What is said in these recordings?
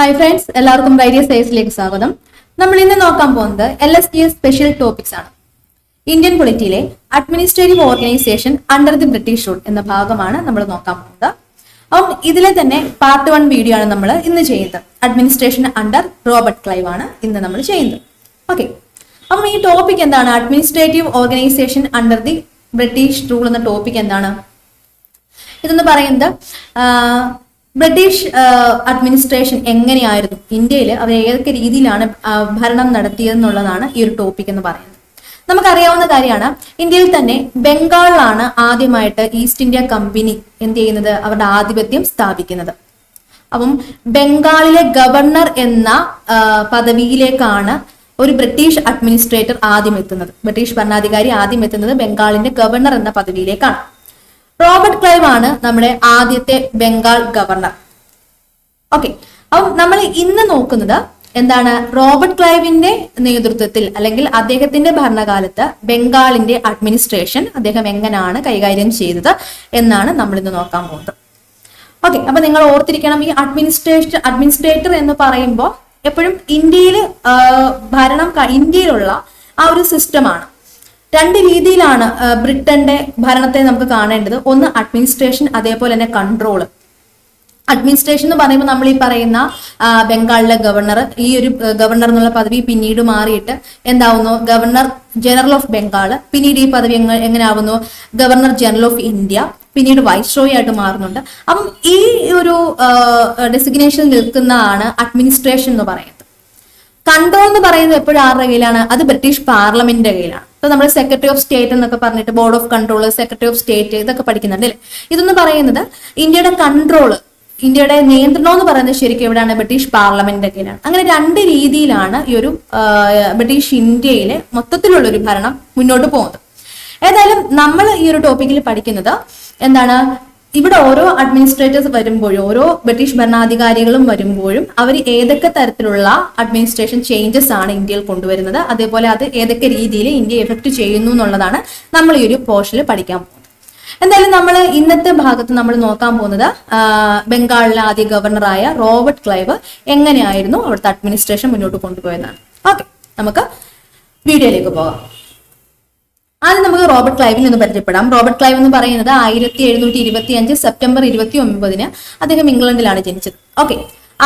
Hi friends എല്ലാവർക്കും വൈരിയ സയൻസിലേക്ക് സ്വാഗതം. നമ്മൾ ഇന്ന് നോക്കാൻ പോകുന്നത് L S T S special topics ആണ്. Indian പൊളിറ്റിയിലെ administrative organisation under the British rule എന്ന ഭാഗമാണ് നമ്മൾ നോക്കാൻ പോകുന്നത്. അപ്പം ഇതിലെ തന്നെ പാർട്ട് വൺ വീഡിയോ ആണ് നമ്മൾ ഇന്ന് ചെയ്യുന്നത്. അഡ്മിനിസ്ട്രേഷൻ അണ്ടർ റോബർട്ട് ക്ലൈവ് ആണ് ഇന്ന് നമ്മൾ ചെയ്യുന്നത്. ഓക്കെ അപ്പം ഈ ടോപ്പിക് എന്താണ്? Administrative organisation under the British rule എന്ന ടോപ്പിക് എന്താണ്? ഇതെന്ന് പറയുന്നത് ബ്രിട്ടീഷ് അഡ്മിനിസ്ട്രേഷൻ എങ്ങനെയായിരുന്നു? ഇന്ത്യയിൽ അവർ ഏതൊക്കെ രീതിയിലാണ് ഭരണം നടത്തിയതെന്നുള്ളതാണ് ഈ ഒരു ടോപ്പിക് എന്ന് പറയുന്നത്. നമുക്കറിയാവുന്ന കാര്യമാണ് ഇന്ത്യയിൽ തന്നെ ബംഗാളിലാണ് ആദ്യമായിട്ട് ഈസ്റ്റ് ഇന്ത്യ കമ്പനി എന്ത് ചെയ്യുന്നത്? അവരുടെ ആധിപത്യം സ്ഥാപിക്കുന്നത്. അപ്പം ബംഗാളിലെ ഗവർണർ എന്ന പദവിയിലേക്കാണ് ഒരു ബ്രിട്ടീഷ് അഡ്മിനിസ്ട്രേറ്റർ ആദ്യം എത്തുന്നത്. ബ്രിട്ടീഷ് ഭരണാധികാരി ആദ്യം എത്തുന്നത് ബംഗാളിന്റെ ഗവർണർ എന്ന പദവിയിലേക്കാണ്. റോബർട്ട് ക്ലൈവ് ആണ് നമ്മുടെ ആദ്യത്തെ ബംഗാൾ ഗവർണർ. ഓക്കെ അപ്പം നമ്മൾ ഇന്ന് നോക്കുന്നത് എന്താണ് റോബർട്ട് ക്ലൈവിന്റെ നേതൃത്വത്തിൽ അല്ലെങ്കിൽ അദ്ദേഹത്തിന്റെ ഭരണകാലത്ത് ബംഗാളിന്റെ അഡ്മിനിസ്ട്രേഷൻ അദ്ദേഹം എങ്ങനെയാണ് കൈകാര്യം ചെയ്തത് എന്നാണ് നമ്മൾ ഇന്ന് നോക്കാൻ പോകുന്നത്. ഓക്കെ അപ്പൊ നിങ്ങൾ ഓർത്തിരിക്കണം ഈ അഡ്മിനിസ്ട്രേഷൻ അഡ്മിനിസ്ട്രേറ്റർ എന്ന് പറയുമ്പോൾ എപ്പോഴും ഇന്ത്യയിൽ ഭരണം ഇന്ത്യയിലുള്ള ആ ഒരു സിസ്റ്റമാണ് രണ്ട് രീതിയിലാണ് ബ്രിട്ടന്റെ ഭരണത്തെ നമുക്ക് കാണേണ്ടത്. ഒന്ന് അഡ്മിനിസ്ട്രേഷൻ അതേപോലെ തന്നെ കൺട്രോൾ അഡ്മിനിസ്ട്രേഷൻ എന്ന് പറയുമ്പോൾ നമ്മൾ ഈ പറയുന്ന ബംഗാളിലെ ഗവർണർ ഈ ഒരു ഗവർണർ എന്നുള്ള പദവി പിന്നീട് മാറിയിട്ട് എന്താവുന്നു? ഗവർണർ ജനറൽ ഓഫ് ബംഗാൾ പിന്നീട് ഈ പദവി എങ്ങനെയാവുന്നു ഗവർണർ ജനറൽ ഓഫ് ഇന്ത്യ പിന്നീട് വൈസ്രോയി ആയിട്ട് മാറുന്നുണ്ട്. അപ്പം ഈ ഒരു ഡെസിഗ്നേഷൻ നിൽക്കുന്നതാണ് അഡ്മിനിസ്ട്രേഷൻ എന്ന് പറയുന്നത്. കൺട്രോൾ എന്ന് പറയുന്നത് എപ്പോഴും ആരുടെ കയ്യിലാണ്? അത് ബ്രിട്ടീഷ് പാർലമെന്റിന്റെ കയ്യിലാണ്. ഇപ്പൊ നമ്മൾ സെക്രട്ടറി ഓഫ് സ്റ്റേറ്റ് എന്നൊക്കെ പറഞ്ഞിട്ട് board of control secretary of state ഇതൊക്കെ പഠിക്കുന്നുണ്ട് അല്ലേ? ഇതെന്ന് പറയുന്നത് ഇന്ത്യയുടെ കൺട്രോൾ ഇന്ത്യയുടെ നിയന്ത്രണം എന്ന് പറയുന്നത് ശരിക്കും എവിടെയാണ്? ബ്രിട്ടീഷ് പാർലമെന്റിന്റെ കീഴിലാണ് അങ്ങനെ രണ്ട് രീതിയിലാണ് ഈ ഒരു ബ്രിട്ടീഷ് ഇന്ത്യയിലെ മൊത്തത്തിലുള്ള ഒരു ഭരണം മുന്നോട്ട് പോകുന്നത്. ഏതായാലും നമ്മൾ ഈ ഒരു ടോപ്പിക്കിൽ പഠിക്കുന്നത് എന്താണ്? ഇവിടെ ഓരോ അഡ്മിനിസ്ട്രേറ്റേഴ്സ് വരുമ്പോഴും ഓരോ ബ്രിട്ടീഷ് ഭരണാധികാരികളും വരുമ്പോഴും അവർ ഏതൊക്കെ തരത്തിലുള്ള അഡ്മിനിസ്ട്രേഷൻ ചേഞ്ചസ് ആണ് ഇന്ത്യയിൽ കൊണ്ടുവരുന്നത് അതേപോലെ അത് ഏതൊക്കെ രീതിയിൽ ഇന്ത്യ എഫക്ട് ചെയ്യുന്നു എന്നുള്ളതാണ് നമ്മൾ ഈ ഒരു പോർഷനിൽ പഠിക്കാൻ പോകുന്നത്. എന്തായാലും നമ്മൾ ഇന്നത്തെ ഭാഗത്ത് നമ്മൾ നോക്കാൻ പോകുന്നത് ബംഗാളിലെ ആദ്യ ഗവർണറായ റോബർട്ട് ക്ലൈവ് എങ്ങനെയായിരുന്നു അവിടുത്തെ അഡ്മിനിസ്ട്രേഷൻ മുന്നോട്ട് കൊണ്ടുപോയെന്നാണ് ഓക്കെ നമുക്ക് വീഡിയോയിലേക്ക് പോകാം. ആദ്യം നമുക്ക് റോബർട്ട് ക്ലൈവിൽ നിന്ന് പരിചയപ്പെടാം. റോബർട്ട് ക്ലൈവ് എന്ന് പറയുന്നത് ആയിരത്തി എഴുന്നൂറ്റി ഇരുപത്തി അഞ്ച് സെപ്റ്റംബർ ഇരുപത്തി ഒമ്പതിന് അദ്ദേഹം ഇംഗ്ലണ്ടിലാണ് ജനിച്ചത്. ഓക്കെ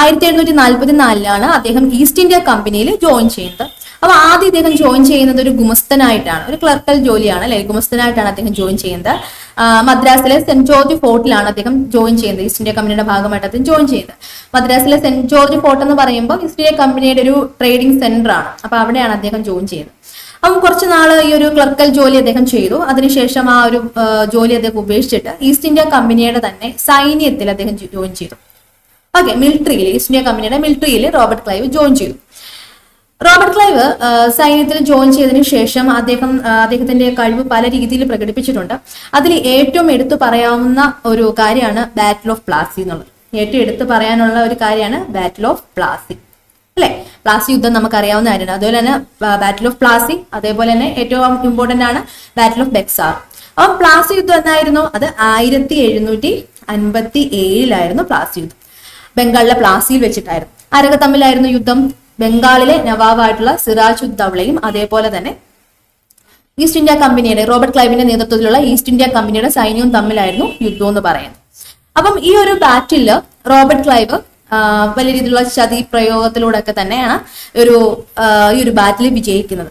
ആയിരത്തി എഴുന്നൂറ്റി നാൽപ്പത്തി നാലിലാണ് അദ്ദേഹം ഈസ്റ്റ് ഇന്ത്യ കമ്പനിയിൽ ജോയിൻ ചെയ്യുന്നത് അപ്പൊ ആദ്യം ഇദ്ദേഹം ജോയിൻ ചെയ്യുന്നത് ഒരു ഗുമസ്തനായിട്ടാണ് ഒരു ക്ലർക്കൽ ജോലിയാണ് അല്ലെ? ഗുമസ്തനായിട്ടാണ് അദ്ദേഹം ജോയിൻ ചെയ്യുന്നത്. മദ്രാസിലെ സെന്റ് ജോർജ് ഫോർട്ടിലാണ് അദ്ദേഹം ജോയിൻ ചെയ്യുന്നത്. ഈസ്റ്റ് ഇന്ത്യ കമ്പനിയുടെ ഭാഗമായിട്ട് അദ്ദേഹം ജോയിൻ ചെയ്യുന്നത്. മദ്രാസിലെ സെന്റ് ജോർജ് ഫോർട്ട് എന്ന് പറയുമ്പോൾ ഈസ്റ്റ് ഇന്ത്യ കമ്പനിയുടെ ഒരു ട്രേഡിംഗ് സെന്റർ ആണ് അപ്പൊ അവിടെയാണ് അദ്ദേഹം ജോയിൻ ചെയ്യുന്നത്. അപ്പം കുറച്ച് നാൾ ഈ ഒരു ക്ലർക്കൽ ജോലി അദ്ദേഹം ചെയ്തു. അതിനുശേഷം ആ ഒരു ജോലി അദ്ദേഹം ഉപേക്ഷിച്ചിട്ട് ഈസ്റ്റ് ഇന്ത്യ കമ്പനിയുടെ തന്നെ സൈന്യത്തിൽ അദ്ദേഹം ജോയിൻ ചെയ്തു. ഓക്കെ മിലിറ്ററിയിൽ ഈസ്റ്റ് ഇന്ത്യ കമ്പനിയുടെ മിലിറ്ററിയിൽ റോബർട്ട് ക്ലൈവ് ജോയിൻ ചെയ്തു. റോബർട്ട് ക്ലൈവ് സൈന്യത്തിൽ ജോയിൻ ചെയ്തതിനു ശേഷം അദ്ദേഹം അദ്ദേഹത്തിന്റെ കഴിവ് പല രീതിയിൽ പ്രകടിപ്പിച്ചിട്ടുണ്ട്. അതിൽ ഏറ്റവും എടുത്തു പറയാവുന്ന ഒരു കാര്യമാണ് ബാറ്റിൽ ഓഫ് പ്ലാസി എന്നുള്ളത്. ഏറ്റവും എടുത്തു പറയാനുള്ള ഒരു കാര്യമാണ് ബാറ്റിൽ ഓഫ് പ്ലാസി അല്ലെ? പ്ലാസി യുദ്ധം നമുക്കറിയാവുന്ന കാര്യമാണ്. അതുപോലെ തന്നെ ബാറ്റിൽ ഓഫ് പ്ലാസി അതേപോലെ തന്നെ ഏറ്റവും ഇമ്പോർട്ടന്റ് ആണ് ബാറ്റിൽ ഓഫ് ബെക്സാർ അപ്പം പ്ലാസി യുദ്ധം എന്നായിരുന്നു അത് ആയിരത്തി എഴുന്നൂറ്റി അൻപത്തി ഏഴിലായിരുന്നു പ്ലാസി യുദ്ധം. ബംഗാളിലെ പ്ലാസിയിൽ വെച്ചിട്ടായിരുന്നു. ആരൊക്കെ തമ്മിലായിരുന്നു യുദ്ധം? ബംഗാളിലെ നവാബായിട്ടുള്ള സിറാജ് ഉദ്ദൗളയും അതേപോലെ തന്നെ ഈസ്റ്റ് ഇന്ത്യ കമ്പനിയുടെ റോബർട്ട് ക്ലൈവിന്റെ നേതൃത്വത്തിലുള്ള ഈസ്റ്റ് ഇന്ത്യ കമ്പനിയുടെ സൈന്യവും തമ്മിലായിരുന്നു യുദ്ധം എന്ന് പറയുന്നത്. അപ്പം ഈ ഒരു ബാറ്റിൽ റോബർട്ട് ക്ലൈവ് വലിയ രീതിയിലുള്ള ചതി പ്രയോഗത്തിലൂടെ ഒക്കെ തന്നെയാണ് ഒരു ഈ ഒരു ബാറ്റിൽ വിജയിക്കുന്നത്.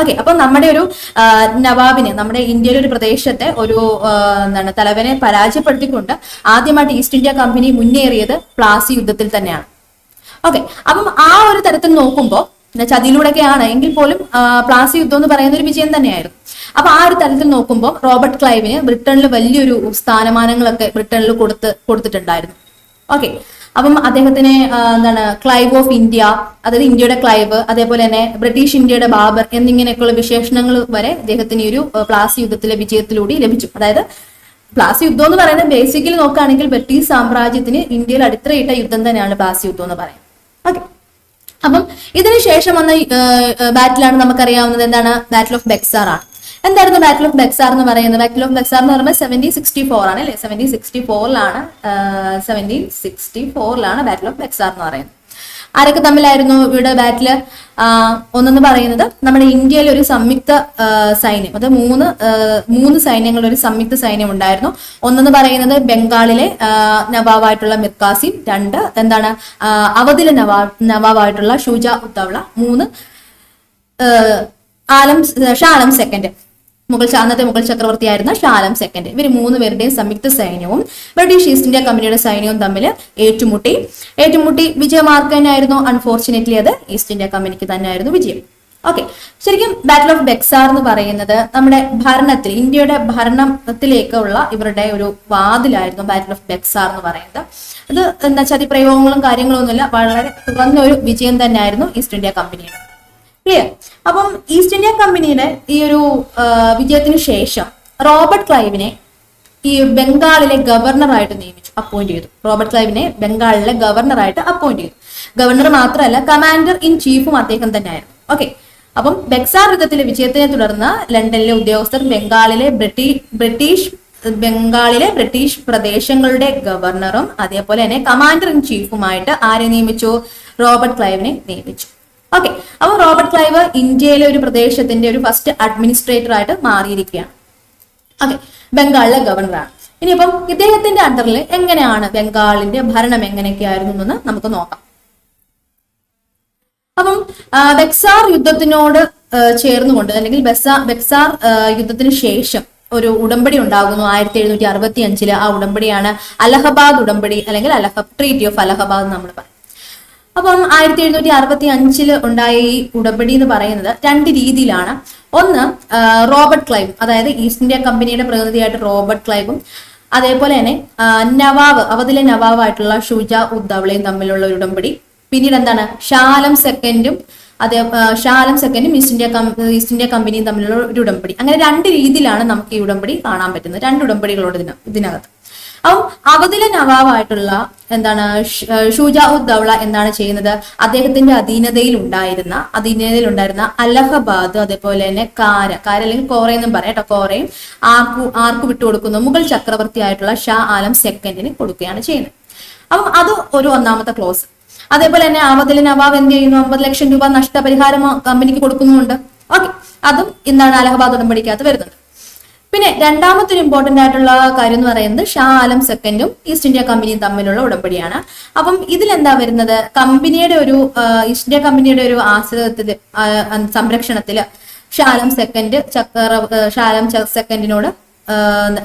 ഓക്കെ അപ്പൊ നമ്മുടെ ഒരു നവാബിനെ നമ്മുടെ ഇന്ത്യയിലെ ഒരു പ്രദേശത്തെ ഒരു എന്താണ് തലവനെ പരാജയപ്പെടുത്തിക്കൊണ്ട് ആദ്യമായിട്ട് ഈസ്റ്റ് ഇന്ത്യ കമ്പനി മുന്നേറിയത് പ്ലാസി യുദ്ധത്തിൽ തന്നെയാണ്. ഓക്കെ അപ്പം ആ ഒരു തരത്തിൽ നോക്കുമ്പോൾ ചതിയിലൂടെയൊക്കെയാണ് എങ്കിൽ പോലും പ്ലാസി യുദ്ധം എന്ന് പറയുന്ന ഒരു വിജയം തന്നെയായിരുന്നു. അപ്പൊ ആ ഒരു തരത്തിൽ നോക്കുമ്പോൾ റോബർട്ട് ക്ലൈവിന് ബ്രിട്ടനിൽ വലിയൊരു സ്ഥാനമാനങ്ങളൊക്കെ ബ്രിട്ടനിൽ കൊടുത്ത് കൊടുത്തിട്ടുണ്ടായിരുന്നു. ഓക്കെ അപ്പം അദ്ദേഹത്തിന് എന്താണ് ക്ലൈവ് ഓഫ് ഇന്ത്യ അതായത് ഇന്ത്യയുടെ ക്ലൈവ് അതേപോലെ തന്നെ ബ്രിട്ടീഷ് ഇന്ത്യയുടെ ബാബർ എന്നിങ്ങനെയൊക്കെയുള്ള വിശേഷണങ്ങൾ വരെ അദ്ദേഹത്തിന് ഒരു പ്ലാസി യുദ്ധത്തിലെ വിജയത്തിലൂടെ ലഭിച്ചു. അതായത് പ്ലാസി യുദ്ധം എന്ന് പറയുന്നത് ബേസിക്കലി നോക്കുകയാണെങ്കിൽ ബ്രിട്ടീഷ് സാമ്രാജ്യത്തിന് ഇന്ത്യയിൽ അടിത്തറയിട്ട യുദ്ധം തന്നെയാണ് പ്ലാസി യുദ്ധം എന്ന് പറയുന്നത്. ഓക്കെ അപ്പം ഇതിനുശേഷം വന്ന ബാറ്റിലാണ് നമുക്കറിയാവുന്നത്. എന്താണ്? ബാറ്റിൽ ഓഫ് ബെക്സാർ ആണ്. എന്തായിരുന്നു ബാറ്റിൽ ഓഫ് ബെക്സാർ എന്ന് പറയുന്നത്? ബാറ്റിൽ ഓഫ് ബെക്സാർ എന്ന് പറയുമ്പോൾ സെവന്റീൻ സിക്സ്റ്റി ഫോർ ആണ് അല്ലേ സെവന്റീൻ സിക്സ്റ്റി ഫോറിലാണ് സെവന്റീൻ സിക്സ്റ്റി ഫോറിലാണ് ബാറ്റിൽ ഓഫ് ബെക്സാർ എന്ന് പറയുന്നത്. ആരൊക്കെ തമ്മിലായിരുന്നു ഇവിടെ ബാറ്റിൽ ഒന്നെന്ന് പറയുന്നത് നമ്മുടെ ഇന്ത്യയിലെ ഒരു സംയുക്ത സൈന്യം. അത് മൂന്ന് മൂന്ന് സൈന്യങ്ങളുടെ ഒരു സംയുക്ത സൈന്യം ഉണ്ടായിരുന്നു. ഒന്നെന്ന് പറയുന്നത് ബംഗാളിലെ നവാബായിട്ടുള്ള മിർ രണ്ട് എന്താണ് അവധിലെ നവാ നവാബായിട്ടുള്ള ഷൂജ ഉത്തവള മൂന്ന് ആലം ഷാലം സെക്കൻഡ് മുഗൾ അന്നത്തെ മുഗൾ ചക്രവർത്തിയായിരുന്ന ഷാലം സെക്കൻഡ്. ഇവർ മൂന്ന് പേരുടെയും സംയുക്ത സൈന്യവും ബ്രിട്ടീഷ് ഈസ്റ്റ് ഇന്ത്യ കമ്പനിയുടെ സൈന്യവും തമ്മിൽ ഏറ്റുമുട്ടി. ഏറ്റുമുട്ടി വിജയമാർക്കനായിരുന്നു അൺഫോർച്ചുനേറ്റ്ലി അത്. ഈസ്റ്റ് ഇന്ത്യ കമ്പനിക്ക് തന്നെയായിരുന്നു വിജയം. ഓക്കെ ശരിക്കും ബാറ്റിൽ ഓഫ് ബെക്സാർ എന്ന് പറയുന്നത് നമ്മുടെ ഭരണത്തിൽ ഇന്ത്യയുടെ ഭരണത്തിലേക്കുള്ള ഇവരുടെ ഒരു വാതിലായിരുന്നു ബാറ്റിൽ ഓഫ് ബെക്സാർ എന്ന് പറയുന്നത്. അത് എന്താ ചതിപ്രയോഗങ്ങളും കാര്യങ്ങളും ഒന്നുമില്ല വളരെ തുറന്ന ഒരു വിജയം തന്നെയായിരുന്നു ഈസ്റ്റ് ഇന്ത്യ കമ്പനിയുടെ. ക്ലിയർ അപ്പം ഈസ്റ്റ് ഇന്ത്യ കമ്പനിയുടെ ഈ ഒരു വിജയത്തിന് ശേഷം റോബർട്ട് ക്ലൈവിനെ ഈ ബംഗാളിലെ ഗവർണറായിട്ട് നിയമിച്ചു അപ്പോയിന്റ് ചെയ്തു. റോബർട്ട് ക്ലൈവിനെ ബംഗാളിലെ ഗവർണറായിട്ട് അപ്പോയിന്റ് ചെയ്തു. ഗവർണർ മാത്രമല്ല കമാൻഡർ ഇൻ ചീഫും അദ്ദേഹം തന്നെയായിരുന്നു. ഓക്കെ അപ്പം ബെക്സാർ യുദ്ധത്തിലെ വിജയത്തിനെ തുടർന്ന് ലണ്ടനിലെ ഉദ്യോഗസ്ഥർ ബംഗാളിലെ ബ്രിട്ടീഷ് ബ്രിട്ടീഷ് ബംഗാളിലെ ബ്രിട്ടീഷ് പ്രദേശങ്ങളുടെ ഗവർണറും അതേപോലെ തന്നെ കമാൻഡർ ഇൻ ചീഫുമായിട്ട് ആരെ നിയമിച്ചു? റോബർട്ട് ക്ലൈവിനെ നിയമിച്ചു. ഓക്കെ അപ്പൊ റോബർട്ട് ക്ലൈവ് ഇന്ത്യയിലെ ഒരു പ്രദേശത്തിന്റെ ഒരു ഫസ്റ്റ് അഡ്മിനിസ്ട്രേറ്റർ ആയിട്ട് മാറിയിരിക്കുകയാണ്. ഓക്കെ ബംഗാളിലെ ഗവർണറാണ് ഇനിയിപ്പം ഇദ്ദേഹത്തിന്റെ അണ്ടറിൽ എങ്ങനെയാണ് ബംഗാളിന്റെ ഭരണം എങ്ങനെയൊക്കെയായിരുന്നു എന്ന് നമുക്ക് നോക്കാം. അപ്പം ബെക്സാർ യുദ്ധത്തിനോട് ചേർന്നുകൊണ്ട് അല്ലെങ്കിൽ ബെസാ ബെക്സാർ യുദ്ധത്തിന് ശേഷം ഒരു ഉടമ്പടി ഉണ്ടാകുന്നു. ആയിരത്തി എഴുന്നൂറ്റി അറുപത്തി അഞ്ചിൽ ആ ഉടമ്പടിയാണ് അലഹബാദ് ഉടമ്പടി അല്ലെങ്കിൽ അലഹബ് ട്രീറ്റി ഓഫ് അലഹബാദ് നമ്മൾ പറയും. അപ്പം ആയിരത്തി എഴുന്നൂറ്റി അറുപത്തി അഞ്ചിൽ ഉണ്ടായ ഈ ഉടമ്പടി എന്ന് പറയുന്നത് രണ്ട് രീതിയിലാണ്. ഒന്ന് റോബർട്ട് ക്ലൈവ് അതായത് ഈസ്റ്റ് ഇന്ത്യ കമ്പനിയുടെ പ്രതിനിധിയായിട്ട് റോബർട്ട് ക്ലൈവും അതേപോലെ തന്നെ നവാബ് അവധിലെ നവാബായിട്ടുള്ള ഷുജ ഉദ്ദവളയും തമ്മിലുള്ള ഒരു ഉടമ്പടി. പിന്നീട് എന്താണ്? ഷാലം സെക്കൻഡും അതേ ഷാലം സെക്കൻഡും ഈസ്റ്റ് ഇന്ത്യ ഈസ്റ്റ് ഇന്ത്യ കമ്പനിയും തമ്മിലുള്ള ഒരു ഉടമ്പടി. അങ്ങനെ രണ്ട് രീതിയിലാണ് നമുക്ക് ഈ ഉടമ്പടി കാണാൻ പറ്റുന്നത്. രണ്ട് ഉടമ്പടികളോട് ഇതിനകത്ത്. അപ്പം അവധിലെ നവാബായിട്ടുള്ള എന്താണ് ഷുജാ ഉദ് ദൗള എന്താണ് ചെയ്യുന്നത്? അദ്ദേഹത്തിന്റെ അധീനതയിൽ ഉണ്ടായിരുന്ന അധീനതയിൽ ഉണ്ടായിരുന്ന അലഹബാദ് അതേപോലെ തന്നെ കാര കാര അല്ലെങ്കിൽ കോറ എന്നും പറയാം കേട്ടോ കോറയും ആർക്കു ആർക്ക് വിട്ടുകൊടുക്കുന്നു മുഗൾ ചക്രവർത്തി ആയിട്ടുള്ള ഷാ ആലം സെക്കൻഡിന് കൊടുക്കുകയാണ് ചെയ്യുന്നത്. അപ്പം അത് ഒരു ഒന്നാമത്തെ ക്ലോസ് അതേപോലെ തന്നെ അവധിലെ നവാബ് എന്ത് ചെയ്യുന്നു? അമ്പത് ലക്ഷം രൂപ നഷ്ടപരിഹാരം കമ്പനിക്ക് കൊടുക്കുന്നുമുണ്ട്. ഓക്കെ അതും എന്താണ് അലഹബാദ് ഉടമ്പടിക്കകത്ത് വരുന്നുണ്ട് പിന്നെ രണ്ടാമത്തെ ഒരു ഇമ്പോർട്ടന്റ് ആയിട്ടുള്ള കാര്യം എന്ന് പറയുന്നത് ഷാ ആലം സെക്കൻഡും ഈസ്റ്റ് ഇന്ത്യ കമ്പനിയും തമ്മിലുള്ള ഉടമ്പടിയാണ്. അപ്പം ഇതിലെന്താ വരുന്നത്? കമ്പനിയുടെ ഒരു ഈസ്റ്റ് ഇന്ത്യ കമ്പനിയുടെ ഒരു ആശ്രിതത്തിൽ സംരക്ഷണത്തിൽ ഷാലം സെക്കൻഡ് ചക്ര ആ, ഷാലം സെക്കൻഡിനോട്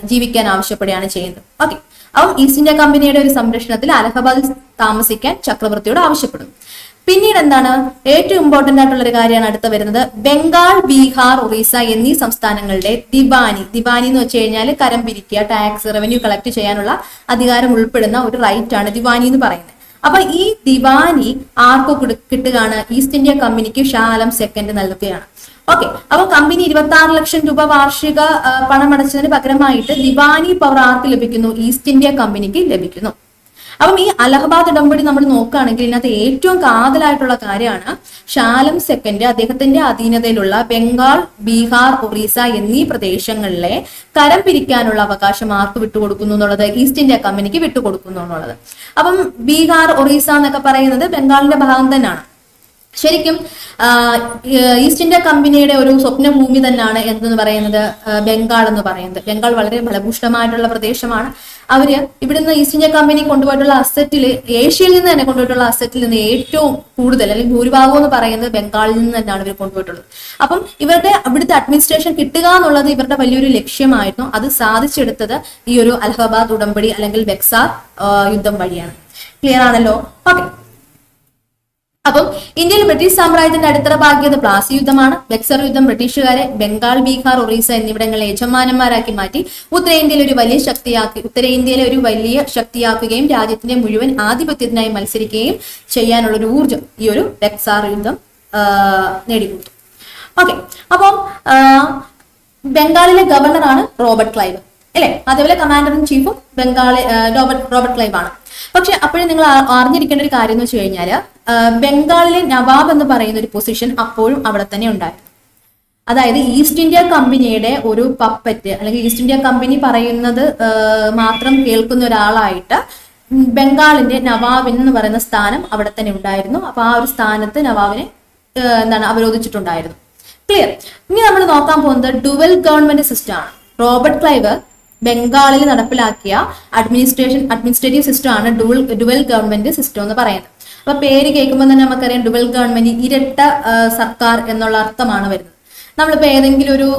ജീവിക്കാൻ ആവശ്യപ്പെടുകയാണ് ചെയ്യുന്നത്. ഓക്കെ. അപ്പം ഈസ്റ്റ് ഇന്ത്യ കമ്പനിയുടെ ഒരു സംരക്ഷണത്തിൽ അലഹബാദിൽ താമസിക്കാൻ ചക്രവർത്തിയോട് ആവശ്യപ്പെടുന്നു. പിന്നീട് എന്താണ്? ഏറ്റവും ഇമ്പോർട്ടന്റ് ആയിട്ടുള്ള ഒരു കാര്യമാണ് അടുത്ത വരുന്നത്. ബംഗാൾ ബീഹാർ ഒറീസ എന്നീ സംസ്ഥാനങ്ങളുടെ ദിവാനി. ദിവാനി എന്ന് വെച്ച് കഴിഞ്ഞാൽ കരം പിരിക്കുക ടാക്സ് റവന്യൂ കളക്ട് ചെയ്യാനുള്ള അധികാരം ഉൾപ്പെടുന്ന ഒരു റൈറ്റ് ആണ് ദിവാനി എന്ന് പറയുന്നത്. അപ്പൊ ഈ ദിവാനി ആർക്കോ കിട- കിട്ടുകയാണ്? ഈസ്റ്റ് ഇന്ത്യ കമ്പനിക്ക് ഷാലം സെക്കൻഡ് നൽകുകയാണ്. ഓക്കെ അപ്പൊ കമ്പനി ഇരുപത്തി ആറ് ലക്ഷം രൂപ വാർഷിക പണമടച്ചതിന് പകരമായിട്ട് ദിവാനി പവർ ആർക്ക് ലഭിക്കുന്നു. ഈസ്റ്റ് ഇന്ത്യ കമ്പനിക്ക് ലഭിക്കുന്നു. അപ്പം ഈ അലഹബാദ് ഉടമ്പടി നമ്മൾ നോക്കുകയാണെങ്കിൽ ഇതിനകത്ത് ഏറ്റവും കാതലായിട്ടുള്ള കാര്യമാണ് ഷാലം സെക്കൻഡ് അദ്ദേഹത്തിന്റെ അധീനതയിലുള്ള ബംഗാൾ ബീഹാർ ഒറീസ എന്നീ പ്രദേശങ്ങളിലെ കരം പിരിക്കാനുള്ള അവകാശം ആർക്ക് വിട്ടുകൊടുക്കുന്നു എന്നുള്ളത് ഈസ്റ്റ് ഇന്ത്യ കമ്പനിക്ക് വിട്ടുകൊടുക്കുന്നു എന്നുള്ളത്. അപ്പം ബീഹാർ ഒറീസ എന്നൊക്കെ പറയുന്നത് ബംഗാളിന്റെ ഭാഗം തന്നെയാണ്. ശരിക്കും ഈസ്റ്റ് ഇന്ത്യ കമ്പനിയുടെ ഒരു സ്വപ്നഭൂമി തന്നെയാണ് എന്തെന്ന് പറയുന്നത്? ബംഗാൾ എന്ന് പറയുന്നത്. ബംഗാൾ വളരെ ഫലഭൂഷ്ടമായിട്ടുള്ള പ്രദേശമാണ്. അവർ ഇവിടുന്ന് ഈസ്റ്റ് ഇന്ത്യ കമ്പനി കൊണ്ടുപോയിട്ടുള്ള അസറ്റിൽ ഏഷ്യയിൽ നിന്ന് തന്നെ കൊണ്ടുപോയിട്ടുള്ള അസറ്റിൽ നിന്ന് ഏറ്റവും കൂടുതൽ അല്ലെങ്കിൽ ഭൂരിഭാഗം എന്ന് പറയുന്നത് ബംഗാളിൽ നിന്ന് തന്നെയാണ് ഇവർ കൊണ്ടുപോയിട്ടുള്ളത്. അപ്പം ഇവരുടെ അവിടുത്തെ അഡ്മിനിസ്ട്രേഷൻ കിട്ടുക എന്നുള്ളത് ഇവരുടെ വലിയൊരു ലക്ഷ്യമായിരുന്നു. അത് സാധിച്ചെടുത്തത് ഈ ഒരു അലഹബാദ് ഉടമ്പടി അല്ലെങ്കിൽ ബെക്സാർ യുദ്ധം വഴിയാണ്. ക്ലിയർ ആണല്ലോ? ഓക്കെ അപ്പം ഇന്ത്യയിൽ ബ്രിട്ടീഷ് സാമ്രാജ്യത്തിന്റെ അടിത്തറ പാകിയത് പ്ലാസി യുദ്ധമാണ്. ബക്സർ യുദ്ധം ബ്രിട്ടീഷുകാരെ ബംഗാൾ ബീഹാർ ഒറീസ എന്നിവിടങ്ങളെ യജമാനന്മാരാക്കി മാറ്റി. ഉത്തരേന്ത്യയിൽ ഒരു വലിയ ശക്തിയാക്കി ഉത്തരേന്ത്യയിലെ ഒരു വലിയ ശക്തിയാക്കുകയും രാജ്യത്തിന്റെ മുഴുവൻ ആധിപത്യത്തിനായി മത്സരിക്കുകയും ചെയ്യാനുള്ള ഒരു ഊർജം ഈ ഒരു ബക്സാർ യുദ്ധം നേടിക്കൊടുത്തു. ഓക്കെ. അപ്പം ബംഗാളിലെ ഗവർണറാണ് റോബർട്ട് ക്ലൈവ്. അല്ലെ? അതേപോലെ കമാൻഡർ ഇൻ ചീഫും ബംഗാളി റോബർട്ട് റോബർട്ട് ക്ലൈവ് ആണ് പക്ഷെ അപ്പോഴും നിങ്ങൾ അറിഞ്ഞിരിക്കേണ്ട ഒരു കാര്യം എന്ന് വെച്ച് കഴിഞ്ഞാൽ ബംഗാളിലെ നവാബ് എന്ന് പറയുന്ന ഒരു പൊസിഷൻ അപ്പോഴും അവിടെ തന്നെ ഉണ്ടായിരുന്നു. അതായത് ഈസ്റ്റ് ഇന്ത്യ കമ്പനിയുടെ ഒരു പപ്പറ്റ് അല്ലെങ്കിൽ ഈസ്റ്റ് ഇന്ത്യ കമ്പനി പറയുന്നത് മാത്രം കേൾക്കുന്ന ഒരാളായിട്ട് ബംഗാളിന്റെ നവാബിൻ എന്ന് പറയുന്ന സ്ഥാനം അവിടെ തന്നെ ഉണ്ടായിരുന്നു. അപ്പൊ ആ ഒരു സ്ഥാനത്ത് നവാബിനെ എന്താണ് അവരോധിച്ചിട്ടുണ്ടായിരുന്നു. ക്ലിയർ ഇനി നമ്മൾ നോക്കാൻ പോകുന്നത് ഡുവൽ ഗവൺമെന്റ് സിസ്റ്റം ആണ്. റോബർട്ട് ക്ലൈവ് ബംഗാളിൽ നടപ്പിലാക്കിയ അഡ്മിനിസ്ട്രേഷൻ അഡ്മിനിസ്ട്രേറ്റീവ് സിസ്റ്റം ആണ് ഡുവൽ ഡുവൽ ഗവൺമെന്റ് സിസ്റ്റം എന്ന് പറയുന്നത്. അപ്പൊ പേര് കേൾക്കുമ്പോൾ തന്നെ നമുക്കറിയാം ഡുവൽ ഗവൺമെന്റ് ഇരട്ട സർക്കാർ എന്നുള്ള അർത്ഥമാണ് വരുന്നത്. നമ്മളിപ്പോ ഏതെങ്കിലും ഒരു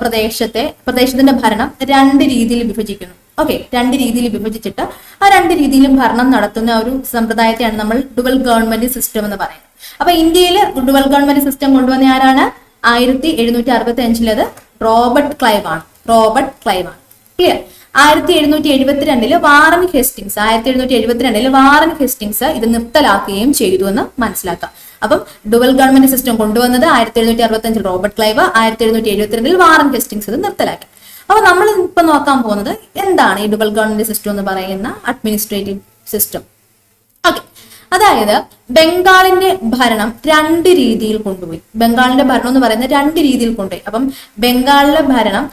പ്രദേശത്തെ പ്രദേശത്തിന്റെ ഭരണം രണ്ട് രീതിയിൽ വിഭജിക്കുന്നു. ഓക്കെ രണ്ട് രീതിയിൽ വിഭജിച്ചിട്ട് ആ രണ്ട് രീതിയിലും ഭരണം നടത്തുന്ന ഒരു സമ്പ്രദായത്തെയാണ് നമ്മൾ ഡുവൽ ഗവൺമെന്റ് സിസ്റ്റം എന്ന് പറയുന്നത്. അപ്പൊ ഇന്ത്യയിൽ ഡുവൽ ഗവൺമെന്റ് സിസ്റ്റം കൊണ്ടുവന്ന ആരാണ്? ആയിരത്തി എഴുന്നൂറ്റി അറുപത്തി അഞ്ചിലത് റോബർട്ട് ക്ലൈവ് ആണ്. റോബർട്ട് ക്ലൈവ് ആണ്. ക്ലിയർ ആയിരത്തി എഴുന്നൂറ്റി എഴുപത്തിരണ്ടിൽ വാറൻ ഹെസ്റ്റിങ്സ് ആയിരത്തി എഴുന്നൂറ്റി എഴുപത്തിരണ്ടിൽ വാറൻ ഹെസ്റ്റിങ്സ് ഇത് നിർത്തലാക്കുകയും ചെയ്തു എന്ന് മനസ്സിലാക്കാം. അപ്പം ഡുവൽ ഗവൺമെന്റ് സിസ്റ്റം കൊണ്ടുവന്നത് ആയിരത്തി എഴുന്നൂറ്റി അറുപത്തി അഞ്ചിൽ റോബർട്ട് ക്ലൈവ് ആയിരത്തി എഴുന്നൂറ്റി എഴുപത്തിരണ്ടിൽ വാറൻ ഹെസ്റ്റിങ്സ് ഇത് നിർത്തലാക്കി. അപ്പൊ നമ്മൾ ഇപ്പൊ നോക്കാൻ പോകുന്നത് എന്താണ് ഈ ഡുവൽ ഗവൺമെന്റ് സിസ്റ്റം എന്ന് പറയുന്ന അഡ്മിനിസ്ട്രേറ്റീവ് സിസ്റ്റം ഓക്കെ അതായത് ബംഗാളിന്റെ ഭരണം രണ്ട് രീതിയിൽ കൊണ്ടുപോയി. ബംഗാളിന്റെ ഭരണം എന്ന് പറയുന്നത് രണ്ട് രീതിയിൽ കൊണ്ടുപോയി. അപ്പം ബംഗാളിലെ ഭരണം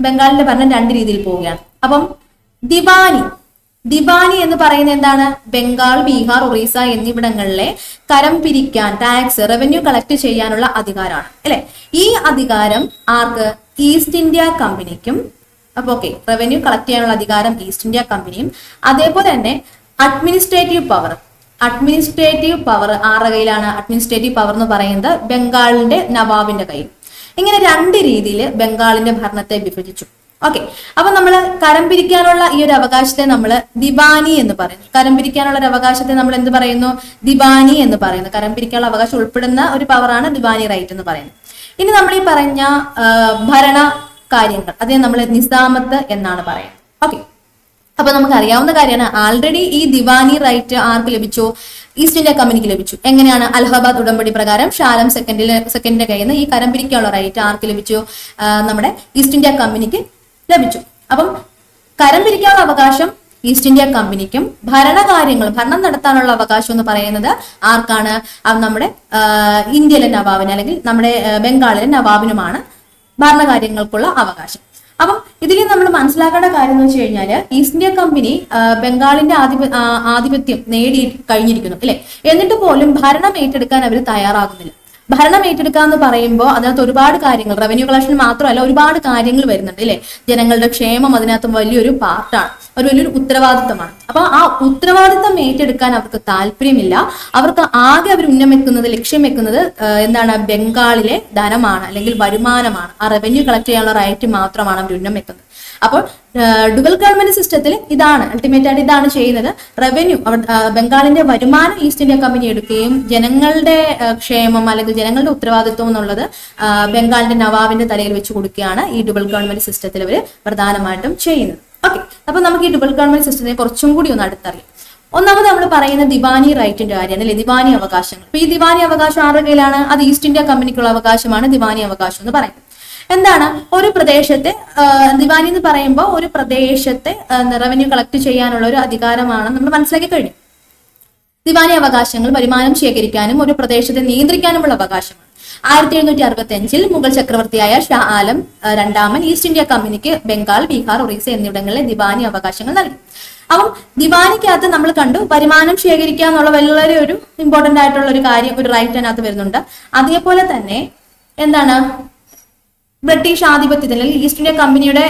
ബംഗാളിന്റെ ഭരണം രണ്ട് രീതിയിൽ പോവുകയാണ്. അപ്പം ദിവാനി ദിവാനി എന്ന് പറയുന്നത് എന്താണ്? ബംഗാൾ ബീഹാർ ഒറീസ എന്നിവിടങ്ങളിലെ കരം പിരിക്കാൻ ടാക്സ് റവന്യൂ കളക്ട് ചെയ്യാനുള്ള അധികാരമാണ്. അല്ലെ? ഈ അധികാരം ആർക്ക്? ഈസ്റ്റ് ഇന്ത്യ കമ്പനിക്കും അപ്പൊ ഓക്കെ റവന്യൂ കളക്ട് ചെയ്യാനുള്ള അധികാരം ഈസ്റ്റ് ഇന്ത്യ കമ്പനിയും അതേപോലെ തന്നെ അഡ്മിനിസ്ട്രേറ്റീവ് പവർ അഡ്മിനിസ്ട്രേറ്റീവ് പവർ ആരുടെ കയ്യിലാണ്? അഡ്മിനിസ്ട്രേറ്റീവ് പവർ എന്ന് പറയുന്നത് ബംഗാളിന്റെ നവാബിന്റെ കയ്യിൽ. ഇങ്ങനെ രണ്ട് രീതിയിൽ ബംഗാളിന്റെ ഭരണത്തെ വിഭജിച്ചു ഓക്കെ അപ്പൊ നമ്മൾ കരം പിരിക്കാനുള്ള ഈ ഒരു അവകാശത്തെ നമ്മൾ ദിവാനി എന്ന് പറയുന്നു. കരം പിരിക്കാനുള്ള ഒരു അവകാശത്തെ നമ്മൾ എന്ത് പറയുന്നു? ദിവാനി എന്ന് പറയുന്നു. കരം പിരിക്കാനുള്ള അവകാശം ഉൾപ്പെടുന്ന ഒരു പവറാണ് ദിവാനി റൈറ്റ് എന്ന് പറയുന്നത്. ഇനി നമ്മൾ ഈ പറഞ്ഞ ഭരണ കാര്യങ്ങൾ അതേ നമ്മൾ നിസാമത്ത് എന്നാണ് പറയുന്നത്. ഓക്കെ അപ്പൊ നമുക്ക് അറിയാവുന്ന കാര്യമാണ് ആൾറെഡി ഈ ദിവാനി റൈറ്റ് ആർക്ക് ലഭിച്ചു? ഈസ്റ്റ് ഇന്ത്യ കമ്പനിക്ക് ലഭിച്ചു. എങ്ങനെയാണ്? അലഹബാദ് ഉടമ്പടി പ്രകാരം ഷാലം സെക്കൻഡിൽ സെക്കൻഡിന്റെ കയ്യിൽ നിന്ന് ഈ കരം പിരിക്കാനുള്ള റൈറ്റ് ആർക്ക് ലഭിച്ചു? നമ്മുടെ ഈസ്റ്റ് ഇന്ത്യ കമ്പനിക്ക് ലഭിച്ചു. അപ്പം കരം പിരിക്കാനുള്ള അവകാശം ഈസ്റ്റ് ഇന്ത്യ കമ്പനിക്കും ഭരണകാര്യങ്ങൾ ഭരണം നടത്താനുള്ള അവകാശം എന്ന് പറയുന്നത് ആർക്കാണ്? നമ്മുടെ ഇന്ത്യയിലെ നവാബിന് അല്ലെങ്കിൽ നമ്മുടെ ബംഗാളിലെ നവാബിനുമാണ് ഭരണകാര്യങ്ങൾക്കുള്ള അവകാശം. അപ്പം ഇതിൽ നമ്മൾ മനസ്സിലാക്കേണ്ട കാര്യം എന്ന് വെച്ച് കഴിഞ്ഞാൽ ഈസ്റ്റ് ഇന്ത്യ കമ്പനി ബംഗാളിന്റെ ആധിപ ആധിപത്യം നേടി കഴിഞ്ഞിരിക്കുന്നു അല്ലെ? എന്നിട്ട് പോലും ഭരണം ഏറ്റെടുക്കാൻ അവർ തയ്യാറാകുന്നില്ല. ഭരണം ഏറ്റെടുക്കുക എന്ന് പറയുമ്പോൾ അതിനകത്ത് ഒരുപാട് കാര്യങ്ങൾ റവന്യൂ കളക്ഷൻ മാത്രമല്ല ഒരുപാട് കാര്യങ്ങൾ വരുന്നുണ്ട് അല്ലെ ജനങ്ങളുടെ ക്ഷേമം അതിനകത്ത് വലിയൊരു പാർട്ടാണ്. ഒരു വലിയൊരു ഉത്തരവാദിത്തമാണ്. അപ്പൊ ആ ഉത്തരവാദിത്തം ഏറ്റെടുക്കാൻ അവർക്ക് താല്പര്യമില്ല. അവർക്ക് ആകെ അവർ ഉന്നം വെക്കുന്നത് ലക്ഷ്യം വെക്കുന്നത് എന്താണ് ബംഗാളിലെ ധനമാണ് അല്ലെങ്കിൽ വരുമാനമാണ്. ആ റവന്യൂ കളക്ട് ചെയ്യാനുള്ള റൈറ്റ് മാത്രമാണ് അവർ ഉന്നം വെക്കുന്നത് അപ്പോൾ ഡുവൽ ഗവൺമെന്റ് സിസ്റ്റത്തിൽ ഇതാണ് അൾട്ടിമേറ്റ് ആയിട്ട് ഇതാണ് ചെയ്യുന്നത്. റവന്യൂ ബംഗാളിന്റെ വരുമാനം ഈസ്റ്റ് ഇന്ത്യ കമ്പനി എടുക്കുകയും ജനങ്ങളുടെ ക്ഷേമം അല്ലെങ്കിൽ ജനങ്ങളുടെ ഉത്തരവാദിത്വം എന്നുള്ളത് ബംഗാളിന്റെ നവാബിന്റെ തലയിൽ വെച്ച് കൊടുക്കുകയാണ് ഈ ഡുവൽ ഗവൺമെന്റ് സിസ്റ്റത്തിൽ അവർ പ്രധാനമായിട്ടും ചെയ്യുന്നത്. ഓക്കെ അപ്പൊ നമുക്ക് ഈ ഡുവൽ ഗവൺമെന്റ് സിസ്റ്റത്തെ കുറച്ചും കൂടി ഒന്ന് അടുത്തറിയാം. ഒന്നാമത് നമ്മൾ പറയുന്ന ദിവാനി റൈറ്റിന്റെ കാര്യമാണ് അല്ലെ? ദിവാനി അവകാശങ്ങൾ. അപ്പൊ ഈ ദിവാനി അവകാശം ആരുടെ കയ്യിലാണ്? അത് ഈസ്റ്റ് ഇന്ത്യ കമ്പനിക്കുള്ള അവകാശമാണ് ദിവാനി അവകാശം എന്ന് പറയുന്നത്. എന്താണ്? ഒരു പ്രദേശത്തെ ദിവാനി എന്ന് പറയുമ്പോൾ ഒരു പ്രദേശത്തെ റവന്യൂ കളക്ട് ചെയ്യാനുള്ള ഒരു അധികാരമാണ് നമ്മൾ മനസ്സിലാക്കി കഴിഞ്ഞു. ദിവാനി അവകാശങ്ങൾ വരുമാനം ശേഖരിക്കാനും ഒരു പ്രദേശത്തെ നിയന്ത്രിക്കാനുമുള്ള അവകാശമാണ്. ആയിരത്തി എഴുന്നൂറ്റി അറുപത്തി അഞ്ചിൽ മുഗൾ ചക്രവർത്തിയായ ഷാ ആലം രണ്ടാമൻ ഈസ്റ്റ് ഇന്ത്യ കമ്പനിക്ക് ബംഗാൾ ബീഹാർ ഒറീസ എന്നിവിടങ്ങളിലെ ദിവാനി അവകാശങ്ങൾ നൽകി. അപ്പം ദിവാനിക്കകത്ത് നമ്മൾ കണ്ടു വരുമാനം ശേഖരിക്കുക എന്നുള്ള വളരെ ഒരു ഇമ്പോർട്ടന്റ് ആയിട്ടുള്ള ഒരു കാര്യം ഒരു റൈറ്റ് അതിനകത്ത് വരുന്നുണ്ട്. അതേപോലെ തന്നെ എന്താണ്? ബ്രിട്ടീഷ് ആധിപത്യത്തിൽ അല്ലെങ്കിൽ ഈസ്റ്റ് ഇന്ത്യ കമ്പനിയുടെ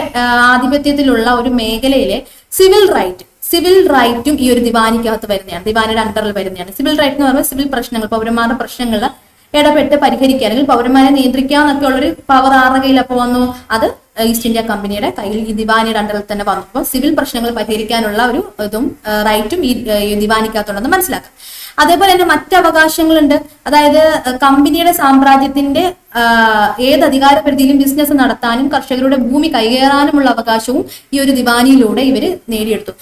ആധിപത്യത്തിലുള്ള ഒരു മേഖലയിലെ സിവിൽ റൈറ്റ് സിവിൽ റൈറ്റും ഈ ഒരു ദിവാനിക്കകത്ത് വരുന്നതാണ് ദിവാനിയുടെ അണ്ടറിൽ വരുന്നതാണ്. സിവിൽ റൈറ്റ് എന്ന് പറയുമ്പോൾ സിവിൽ പ്രശ്നങ്ങൾ പൗരന്മാരുടെ പ്രശ്നങ്ങൾ ഇടപെട്ട് പരിഹരിക്കുക അല്ലെങ്കിൽ പൗരന്മാരെ നിയന്ത്രിക്കുക എന്നൊക്കെ ഉള്ളൊരു പവർ ആരുടെ വന്നു. അത് ഈസ്റ്റ് ഇന്ത്യ കമ്പനിയുടെ കയ്യിൽ ഈ ദിവാനിയുടെ അണ്ടറിൽ തന്നെ വന്നപ്പോൾ സിവിൽ പ്രശ്നങ്ങൾ പരിഹരിക്കാനുള്ള ഒരു ഇതും റൈറ്റും ഈ ദിവാനിക്കകത്തുണ്ടെന്ന് മനസ്സിലാക്കാം. അതേപോലെ തന്നെ മറ്റ് അവകാശങ്ങളുണ്ട്. അതായത് കമ്പനിയുടെ സാമ്രാജ്യത്തിന്റെ ഏത് അധികാര പരിധിയിലും ബിസിനസ് നടത്താനും കർഷകരുടെ ഭൂമി കൈകേറാനുമുള്ള അവകാശവും ഈ ഒരു ദിവാനിയിലൂടെ ഇവർ നേടിയെടുത്തു.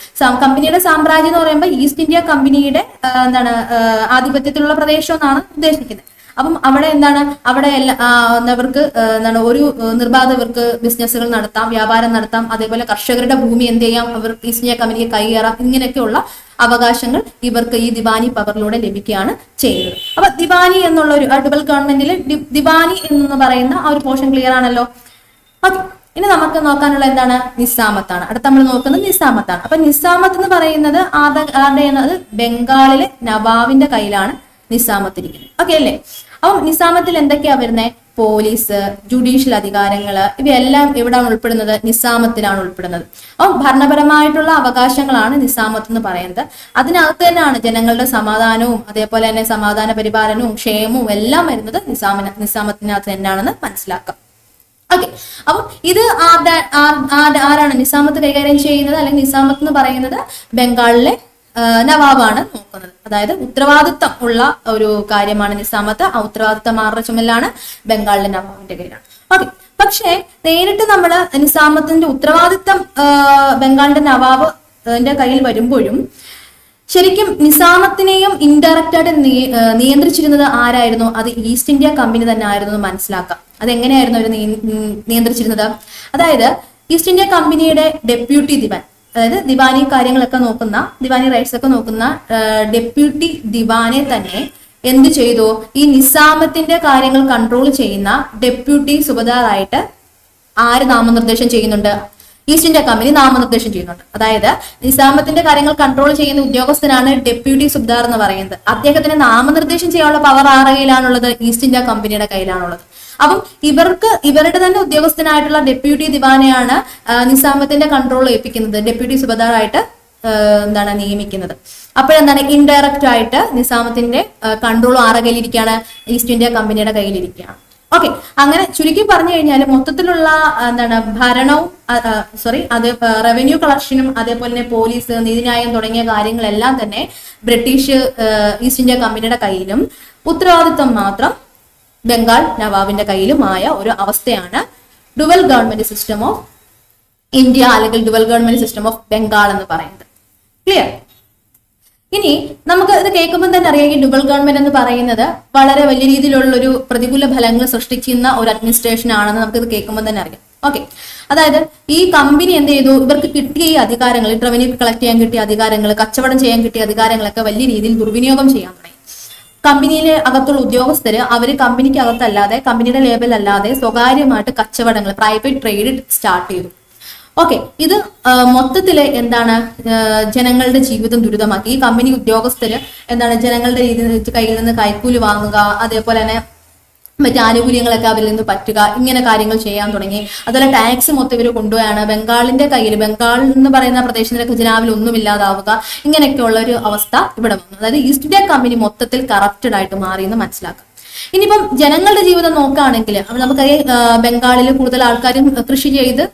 കമ്പനിയുടെ സാമ്രാജ്യം എന്ന് പറയുമ്പോൾ ഈസ്റ്റ് ഇന്ത്യ കമ്പനിയുടെ എന്താണ് ആധിപത്യത്തിലുള്ള പ്രദേശം എന്നാണ് ഉദ്ദേശിക്കുന്നത്. അപ്പം അവിടെ എന്താണ്? അവിടെ എല്ലാ അവർക്ക് എന്താണ് ഒരു നിർബാധവർക്ക് ഇവർക്ക് ബിസിനസ്സുകൾ നടത്താം വ്യാപാരം നടത്താം അതേപോലെ കർഷകരുടെ ഭൂമി എന്ത് ചെയ്യാം അവർ ഈസ്റ്റ് ഇന്ത്യ കമ്പനിക്ക് കൈകയറാം ഇങ്ങനെയൊക്കെയുള്ള അവകാശങ്ങൾ ഇവർക്ക് ഈ ദിവാനി പവറിലൂടെ ലഭിക്കുകയാണ് ചെയ്യുന്നത്. അപ്പൊ ദിവാനി എന്നുള്ള ഒരു ഡബിൾ ഗവൺമെന്റിൽ ദിവാനി എന്ന് പറയുന്ന ആ ഒരു പോർഷൻ ക്ലിയർ ആണല്ലോ? ഇനി നമുക്ക് നോക്കാനുള്ള എന്താണ്? നിസാമത്താണ്. അടുത്ത നമ്മൾ നോക്കുന്നത് നിസാമത്താണ്. അപ്പൊ നിസാമത്ത് എന്ന് പറയുന്നത് ആരുടെ ബംഗാളിലെ നവാബിന്റെ കയ്യിലാണ്. നിസാമത്ത് ഇരിക്കുന്നത് ഓക്കെ അല്ലേ? അപ്പം നിസാമത്തിൽ എന്തൊക്കെയാ വരുന്നത് പോലീസ് ജുഡീഷ്യൽ അധികാരങ്ങൾ ഇവയെല്ലാം എവിടെയാണ് ഉൾപ്പെടുന്നത്? നിസാമത്തിലാണ് ഉൾപ്പെടുന്നത്. അപ്പം ഭരണപരമായിട്ടുള്ള അവകാശങ്ങളാണ് നിസാമത്ത് എന്ന് പറയുന്നത്. അതിനകത്ത് തന്നെയാണ് ജനങ്ങളുടെ സമാധാനവും അതേപോലെ തന്നെ സമാധാന പരിപാലനവും ക്ഷേമവും എല്ലാം വരുന്നത് നിസാമിന നിസാമത്തിനകത്ത് തന്നെയാണെന്ന് മനസ്സിലാക്കാം. ഓക്കെ അപ്പം ഇത് ആരുടെ ആരാണ് നിസാമത്ത് കൈകാര്യം ചെയ്യുന്നത്? അല്ലെങ്കിൽ നിസാമത്ത് എന്ന് പറയുന്നത് ബംഗാളിലെ നവാബാണ് നോക്കുന്നത്. അതായത് ഉത്തരവാദിത്തം ഉള്ള ഒരു കാര്യമാണ് നിസാമത്ത്. ആ ഉത്തരവാദിത്തം ചുമലാണ് ബംഗാളിലെ നവാബിന്റെ കയ്യിലാണ്. ഓക്കെ. പക്ഷേ നേരിട്ട് നമ്മൾ നിസാമത്തിന്റെ ഉത്തരവാദിത്തം ബംഗാളിന്റെ നവാബ് കയ്യിൽ വരുമ്പോഴും ശരിക്കും നിസാമത്തിനെയും ഇൻഡയറക്റ്റ് ആയിട്ട് നിയന്ത്രിച്ചിരുന്നത് ആരായിരുന്നു? അത് ഈസ്റ്റ് ഇന്ത്യ കമ്പനി തന്നെ ആയിരുന്നു മനസ്സിലാക്കാം. അതെങ്ങനെയായിരുന്നു അവർ നിയന്ത്രിച്ചിരുന്നത്? അതായത് ഈസ്റ്റ് ഇന്ത്യ കമ്പനിയുടെ ഡെപ്യൂട്ടി ദിവാൻ. അതായത് ദിവാനി കാര്യങ്ങളൊക്കെ നോക്കുന്ന ദിവാനി റൈറ്റ്സ് ഒക്കെ നോക്കുന്ന ഡെപ്യൂട്ടി ദിവാനെ തന്നെ എന്ത് ചെയ്തു? ഈ നിസാമത്തിന്റെ കാര്യങ്ങൾ കൺട്രോൾ ചെയ്യുന്ന ഡെപ്യൂട്ടി സുബദാറായിട്ട് ആര് നാമനിർദ്ദേശം ചെയ്യുന്നുണ്ട്? ഈസ്റ്റ് ഇന്ത്യ കമ്പനി നാമനിർദ്ദേശം ചെയ്യുന്നുണ്ട്. അതായത് നിസാമത്തിന്റെ കാര്യങ്ങൾ കൺട്രോൾ ചെയ്യുന്ന ഉദ്യോഗസ്ഥനാണ് ഡെപ്യൂട്ടി സുബ്ദാർ എന്ന് പറയുന്നത്. അദ്ദേഹത്തിന് നാമനിർദ്ദേശം ചെയ്യാനുള്ള പവർ ആരുടെ കയ്യിലാണുള്ളത്? ഈസ്റ്റ് ഇന്ത്യ കമ്പനിയുടെ കയ്യിലാണുള്ളത്. അപ്പം ഇവർക്ക് ഇവരുടെ തന്നെ ഉദ്യോഗസ്ഥനായിട്ടുള്ള ഡെപ്യൂട്ടി ദിവാനെയാണ് നിസാമത്തിന്റെ കൺട്രോൾ ഏൽപ്പിക്കുന്നത്. ഡെപ്യൂട്ടി സുബദാറായിട്ട് എന്താണ് നിയമിക്കുന്നത്. അപ്പോഴെന്താണ് ഇൻഡയറക്റ്റ് ആയിട്ട് നിസാമത്തിന്റെ കൺട്രോൾ ആരുടെ കയ്യിലിരിക്കുകയാണ് ഈസ്റ്റ് ഇന്ത്യ കമ്പനിയുടെ കയ്യിലിരിക്കുകയാണ്. ഓക്കെ അങ്ങനെ ചുരുക്കി പറഞ്ഞു കഴിഞ്ഞാൽ മൊത്തത്തിലുള്ള എന്താണ് ഭരണവും സോറി അത് റവന്യൂ കളക്ഷനും അതേപോലെ തന്നെ പോലീസ് നീതിന്യായം തുടങ്ങിയ കാര്യങ്ങളെല്ലാം തന്നെ ബ്രിട്ടീഷ് ഈസ്റ്റ് ഇന്ത്യ കമ്പനിയുടെ കയ്യിലും ഉത്തരവാദിത്വം മാത്രം ബംഗാൾ നവാബിന്റെ കയ്യിലുമായ ഒരു അവസ്ഥയാണ് dual government system of India അല്ലെങ്കിൽ dual government system of Bengal എന്ന് പറയുന്നത്. ക്ലിയർ ഇനി നമുക്ക് ഇത് കേൾക്കുമ്പോൾ തന്നെ അറിയാം ഈ ഡുബൽ ഗവൺമെന്റ് എന്ന് പറയുന്നത് വളരെ വലിയ രീതിയിലുള്ള ഒരു പ്രതികൂല ഫലങ്ങൾ സൃഷ്ടിക്കുന്ന ഒരു അഡ്മിനിസ്ട്രേഷൻ ആണെന്ന് നമുക്ക് ഇത് കേൾക്കുമ്പോൾ തന്നെ അറിയാം. ഓക്കെ അതായത് ഈ കമ്പനി എന്ത് ചെയ്തു? ഇവർക്ക് കിട്ടിയ ഈ അധികാരങ്ങൾ റവന്യൂ കളക്ട് ചെയ്യാൻ കിട്ടിയ അധികാരങ്ങൾ കച്ചവടം ചെയ്യാൻ കിട്ടിയ അധികാരങ്ങളൊക്കെ വലിയ രീതിയിൽ ദുർവിനിയോഗം ചെയ്യാൻ തുടങ്ങി. കമ്പനിയിലെ അകത്തുള്ള ഉദ്യോഗസ്ഥര് അവർ കമ്പനിക്ക് അകത്തല്ലാതെ കമ്പനിയുടെ ലേബൽ അല്ലാതെ സ്വകാര്യമായിട്ട് കച്ചവടങ്ങൾ പ്രൈവറ്റ് ട്രേഡ് സ്റ്റാർട്ട് ചെയ്തു. ഓക്കെ ഇത് മൊത്തത്തിൽ എന്താണ് ജനങ്ങളുടെ ജീവിതം ദുരിതമാക്കി. ഈ കമ്പനി ഉദ്യോഗസ്ഥര് എന്താണ് ജനങ്ങളുടെ കയ്യിൽ നിന്ന് കൈക്കൂലി വാങ്ങുക അതേപോലെ തന്നെ മറ്റു ആനുകൂല്യങ്ങളൊക്കെ അവരിൽ നിന്ന് പറ്റുക ഇങ്ങനെ കാര്യങ്ങൾ ചെയ്യാൻ തുടങ്ങി. അതുപോലെ ടാക്സ് മൊത്തം ഇവർ കൊണ്ടുപോയാണ്. ബംഗാളിന്റെ കയ്യിൽ ബംഗാൾ എന്ന് പറയുന്ന പ്രദേശത്തിന്റെ ഖജനാവിൽ ഒന്നും ഇല്ലാതാവുക ഇങ്ങനെയൊക്കെയുള്ള ഒരു അവസ്ഥ ഇവിടെ വന്നു. അതായത് ഈസ്റ്റ് ഇന്ത്യ കമ്പനി മൊത്തത്തിൽ കറപ്റ്റഡ് ആയിട്ട് മാറി എന്ന് മനസ്സിലാക്കാം. ഇനിയിപ്പം ജനങ്ങളുടെ ജീവിതം നോക്കുകയാണെങ്കിൽ നമുക്കറിയാം ബംഗാളിൽ കൂടുതൽ ആൾക്കാരും കൃഷി ചെയ്ത്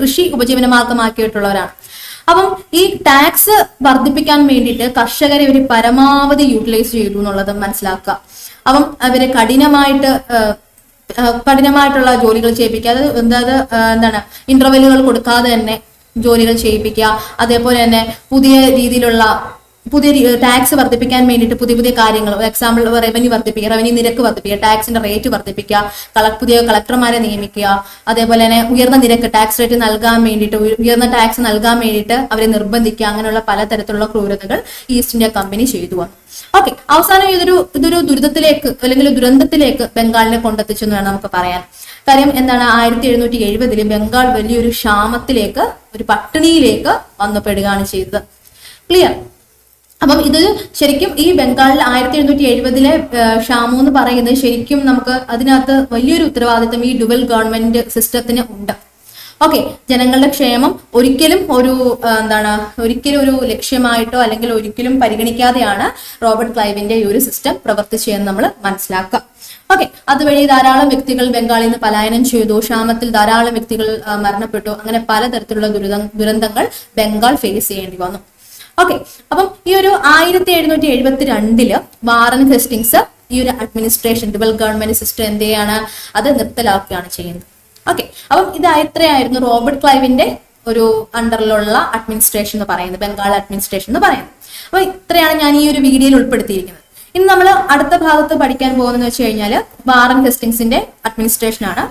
കൃഷി ഉപജീവന മാർഗമാക്കിയിട്ടുള്ളവരാണ് അപ്പം ഈ ടാക്സ് വർദ്ധിപ്പിക്കാൻ വേണ്ടിയിട്ട് കർഷകരെ ഇവർ പരമാവധി യൂട്ടിലൈസ് ചെയ്തു എന്നുള്ളത് മനസ്സിലാക്കുക. അപ്പം അവരെ കഠിനമായിട്ട് കഠിനമായിട്ടുള്ള ജോലികൾ ചെയ്യിപ്പിക്കുക. അത് അതായത് എന്താണ് ഇന്റർവെല്ലുകൾ കൊടുക്കാതെ തന്നെ ജോലികൾ ചെയ്യിപ്പിക്കുക. അതേപോലെ തന്നെ പുതിയ രീതിയിലുള്ള പുതിയ ടാക്സ് വർദ്ധിപ്പിക്കാൻ വേണ്ടിയിട്ട് പുതിയ പുതിയ കാര്യങ്ങൾ എക്സാമ്പിൾ റവന്യൂ വർദ്ധിപ്പിക്കുക റവന്യൂ നിരക്ക് വർദ്ധിപ്പിക്കുക ടാക്സിന്റെ റേറ്റ് വർദ്ധിപ്പിക്കുക പുതിയ കളക്ടർമാരെ നിയമിക്കുക. അതേപോലെ തന്നെ ഉയർന്ന നിരക്ക് ടാക്സ് റേറ്റ് നൽകാൻ വേണ്ടിയിട്ട് ഉയർന്ന ടാക്സ് നൽകാൻ വേണ്ടിയിട്ട് അവരെ നിർബന്ധിക്കുക. അങ്ങനെയുള്ള പലതരത്തിലുള്ള ക്രൂരതകൾ ഈസ്റ്റ് ഇന്ത്യ കമ്പനി ചെയ്തു ഓക്കെ അവസാനം ഇതൊരു ഇതൊരു ദുരിതത്തിലേക്ക് അല്ലെങ്കിൽ ദുരന്തത്തിലേക്ക് ബംഗാളിനെ കൊണ്ടെത്തിച്ചു എന്ന് വേണം നമുക്ക് പറയാൻ. കാര്യം എന്താണ്? ആയിരത്തി എഴുന്നൂറ്റി എഴുപതിൽ ബംഗാൾ വലിയൊരു ക്ഷാമത്തിലേക്ക് ഒരു പട്ടിണിയിലേക്ക് വന്നപ്പെടുകയാണ് ചെയ്തത്. ക്ലിയർ അപ്പം ഇത് ശരിക്കും ഈ ബംഗാളിൽ ആയിരത്തി എഴുന്നൂറ്റി എഴുപതിലെ ക്ഷാമം എന്ന് പറയുന്നത് ശരിക്കും നമുക്ക് അതിനകത്ത് വലിയൊരു ഉത്തരവാദിത്തം ഈ ഡുവൽ ഗവൺമെന്റ് സിസ്റ്റത്തിന് ഉണ്ട്. ഓക്കെ ജനങ്ങളുടെ ക്ഷേമം ഒരിക്കലും ഒരു എന്താണ് ഒരിക്കലും ഒരു ലക്ഷ്യമായിട്ടോ അല്ലെങ്കിൽ ഒരിക്കലും പരിഗണിക്കാതെയാണ് റോബർട്ട് ക്ലൈവിന്റെ ഈ ഒരു സിസ്റ്റം പ്രവർത്തിച്ചതെന്ന് നമ്മൾ മനസ്സിലാക്കുക. ഓക്കെ അതുവഴി ധാരാളം വ്യക്തികൾ ബംഗാളിൽ നിന്ന് പലായനം ചെയ്തു ക്ഷാമത്തിൽ ധാരാളം വ്യക്തികൾ മരണപ്പെട്ടു അങ്ങനെ പലതരത്തിലുള്ള ദുരിത ദുരന്തങ്ങൾ ബംഗാൾ ഫേസ് ചെയ്യേണ്ടി വന്നു. ഓക്കെ അപ്പം ഈ ഒരു ആയിരത്തി എഴുന്നൂറ്റി എഴുപത്തി രണ്ടിൽ വാറൻ ഹെസ്റ്റിങ്സ് ഈ ഒരു അഡ്മിനിസ്ട്രേഷൻ ഡിബൽ ഗവൺമെന്റ് സിസ്റ്റം എന്ത് ചെയ്യാണ് അത് നിർത്തലാക്കുകയാണ് ചെയ്യുന്നത്. ഓക്കെ അപ്പം ഇത് എത്രയായിരുന്നു? റോബർട്ട് ക്ലൈവിന്റെ ഒരു അണ്ടറിലുള്ള അഡ്മിനിസ്ട്രേഷൻ എന്ന് പറയുന്നത് ബംഗാൾ അഡ്മിനിസ്ട്രേഷൻ എന്ന് പറയുന്നത്. അപ്പൊ ഇത്രയാണ് ഞാൻ ഈ ഒരു വീഡിയോയിൽ ഉൾപ്പെടുത്തിയിരിക്കുന്നത്. ഇനി നമ്മൾ അടുത്ത ഭാഗത്ത് പഠിക്കാൻ പോകുന്നതെന്ന് വെച്ച് കഴിഞ്ഞാൽ വാറൻ ഹെസ്റ്റിങ്സിന്റെ അഡ്മിനിസ്ട്രേഷൻ ആണ്.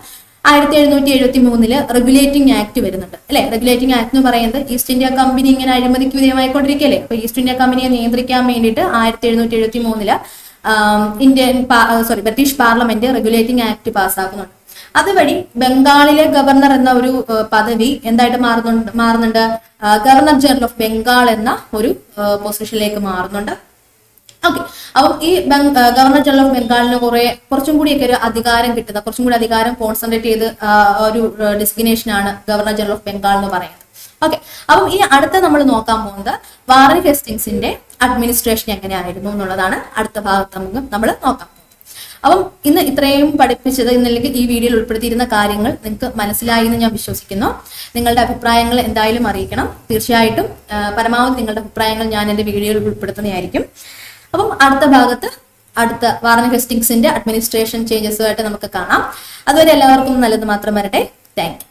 ആയിരത്തി എഴുന്നൂറ്റി എഴുപത്തി മൂന്നിൽ റെഗുലേറ്റിംഗ് ആക്ട് വരുന്നുണ്ട്. അല്ലെ? റെഗുലേറ്റിംഗ് ആക്ട് എന്ന് പറയുന്നത് ഈസ്റ്റ് ഇന്ത്യ കമ്പനി ഇങ്ങനെ അഴിമതിക്ക് വിധേയമായിക്കൊണ്ടിരിക്കുകയല്ലേ അപ്പൊ ഈസ്റ്റ് ഇന്ത്യ കമ്പനിയെ നിയന്ത്രിക്കാൻ വേണ്ടിയിട്ട് ആയിരത്തി എഴുന്നൂറ്റി എഴുപത്തി മൂന്നിൽ Indian sorry British parliament regulating act പാസ്സാക്കുന്നുണ്ട്. അതുവഴി ബംഗാളിലെ ഗവർണർ എന്ന ഒരു പദവി എന്തായിട്ട് മാറുന്നുണ്ട് മാറുന്നുണ്ട്? ഗവർണർ ജനറൽ ഓഫ് ബംഗാൾ എന്ന ഒരു പൊസിഷനിലേക്ക് മാറുന്നുണ്ട്. ഓക്കെ. അപ്പം ഈ ഗവർണർ ജനറൽ ഓഫ് ബംഗാളിന് കുറെ കുറച്ചും കൂടിയൊക്കെ ഒരു അധികാരം കിട്ടുന്ന കുറച്ചും കൂടി അധികാരം കോൺസെൻട്രേറ്റ് ചെയ്ത് ഒരു ഡെസ്റ്റിനേഷൻ ആണ് ഗവർണർ ജനറൽ ഓഫ് ബംഗാൾ എന്ന് പറയുന്നത്. ഓക്കെ. അപ്പം ഈ അടുത്ത നമ്മൾ നോക്കാൻ പോകുന്നത് വാറൻ ഹെസ്റ്റിങ്സിന്റെ അഡ്മിനിസ്ട്രേഷൻ എങ്ങനെയായിരുന്നു എന്നുള്ളതാണ് അടുത്ത ഭാഗത്ത് നമുക്ക് നമ്മൾ നോക്കാം. അപ്പം ഇന്ന് ഇത്രയും പഠിപ്പിച്ചത് ഇന്നല്ലെങ്കിൽ ഈ വീഡിയോയിൽ ഉൾപ്പെടുത്തിയിരുന്ന കാര്യങ്ങൾ നിങ്ങൾക്ക് മനസ്സിലായി എന്ന് ഞാൻ വിശ്വസിക്കുന്നു. നിങ്ങളുടെ അഭിപ്രായങ്ങൾ എന്തായാലും അറിയിക്കണം. തീർച്ചയായിട്ടും പരമാവധി നിങ്ങളുടെ അഭിപ്രായങ്ങൾ ഞാൻ എന്റെ വീഡിയോയിൽ ഉൾപ്പെടുത്തുന്നതായിരിക്കും. അപ്പം അടുത്ത ഭാഗത്ത് അടുത്ത വാറൻ ഹെസ്റ്റിങ്സിന്റെ അഡ്മിനിസ്ട്രേഷൻ ചേഞ്ചസുമായിട്ട് നമുക്ക് കാണാം. അതുവരെ എല്ലാവർക്കും നല്ലത് മാത്രം വരട്ടെ. താങ്ക്